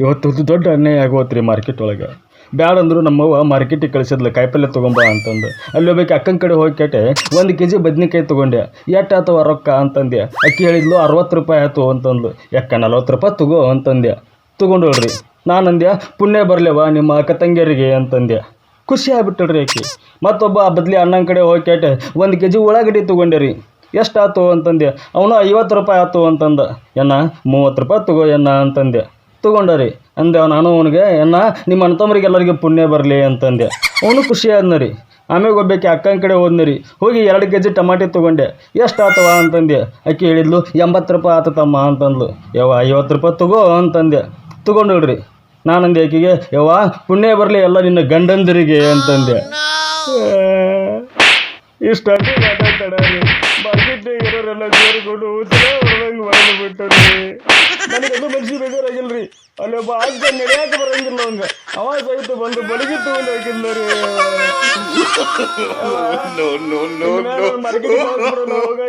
ಇವತ್ತು ದೊಡ್ಡ ಅನ್ಯಾಯ ಆಗೋತ್ರಿ ಮಾರ್ಕೆಟ್ ಒಳಗೆ. ಬ್ಯಾಡ ಅಂದ್ರು ನಮ್ಮವ್ವ ಮಾರ್ಕೆಟಿಗೆ ಕಳಿಸಿದ್ಲ ಕಾಯಿಪಲ್ಯ ತೊಗೊಂಬ ಅಂತಂದು. ಅಲ್ಲಿ ಹೋಗ್ಬೇಕು, ಅಕ್ಕನ ಕಡೆ ಹೋಗಿ ಕೇಟೆ, ಒಂದು ಕೆ ಜಿ ಬದ್ನಿಕಾಯಿ ತೊಗೊಂಡೆ ಎಷ್ಟು ಆತವ ರೊಕ್ಕ ಅಂತಂದೆ ಅಕ್ಕಿ ಹೇಳಿದ್ಲು, ಅರವತ್ತು ರೂಪಾಯಿ ಆಯ್ತು ಅಂತಂದು ಯಾಕ ನಲ್ವತ್ತು ರೂಪಾಯಿ ತಗೋ ಅಂತಂದೆ ತೊಗೊಂಡೋಳ್ರಿ ನಾನು ಅಂದೆ ಪುಣ್ಯ ಬರಲೇವ ನಿಮ್ಮ ಅಕ್ಕ ತಂಗಿಯರಿಗೆ ಅಂತಂದೆ ಖುಷಿ ಆಗ್ಬಿಟ್ಟಳ್ರಿ ಆಕಿ ಮತ್ತೊಬ್ಬ ಆ ಬದ್ಲಿ ಅಣ್ಣನ ಕಡೆ ಹೋಗಿ ಕೇಟೆ, ಒಂದು ಕೆ ಜಿ ಉಳ್ಳಾಗಡ್ಡಿ ತೊಗೊಂಡೆ ರೀ? ಎಷ್ಟು ಆಯ್ತು ಅಂತಂದೆ ಅವನು ಐವತ್ತು ರೂಪಾಯಿ ಆಯ್ತು ಅಂತಂದ. ಎನ್ನ, ಮೂವತ್ತು ರೂಪಾಯಿ ತಗೋ ಎನ್ನ ಅಂತಂದೆ ತಗೊಂಡ ರೀ ಅಂದೆ ನಾನು ಅವನಿಗೆ, ಅಣ್ಣ, ನಿಮ್ಮ ಅಣ್ತಮ್ಮರಿಗೆ ಎಲ್ಲರಿಗೆ ಪುಣ್ಯ ಬರಲಿ ಅಂತಂದೆ. ಅವನು ಖುಷಿ ಆದ್ನರಿ ಆಮೇಲೆ ಒಬ್ಬಾಕಿ ಅಕ್ಕನ ಕಡೆ ಹೋದ್ನಿ ರೀ ಹೋಗಿ ಎರಡು ಕೆ ಜಿ ಟಮಾಟಿ ತೊಗೊಂಡೆ. ಎಷ್ಟು ಆತವ? ಅಂತಂದೆ. ಆಕೆ ಹೇಳಿದ್ಲು, ಎಂಬತ್ತು ರೂಪಾಯಿ ಆತತಮ್ಮ ಅಂತಂದ್ಲು. ಯವ್ವ, ಐವತ್ತು ರೂಪಾಯಿ ತಗೋ ಅಂತಂದೆ. ತಗೊಂಡೋಳ್ರಿ ನಾನಂದೆ ಆಕಿಗೆ, ಯವ್ವ, ಪುಣ್ಯ ಬರಲಿ ಎಲ್ಲ ನಿನ್ನ ಗಂಡಂದಿರಿಗೆ ಅಂತಂದೆ. ಇಷ್ಟು ಮಾರ್ಕೆಟ್ನಾಗ ಇರೋರೆಲ್ಲ ಸೇರಿಕೊಂಡು ಅಲ್ಲಿ ಒಬ್ಬ ಆಗ ನಡೆಯಾಕ ಬರಂಗಿಲ್ಲ ಅವಂಗ ಅವ ಸಹಿತ ಬಂದು ಬಡಗಿ ತಗೊಂಡು ಹೋಗಿಲ್ಲ ರೀ ಮಾರ್ಕೆಟ್ ಹೋಗಂಗಿಲ್ಲ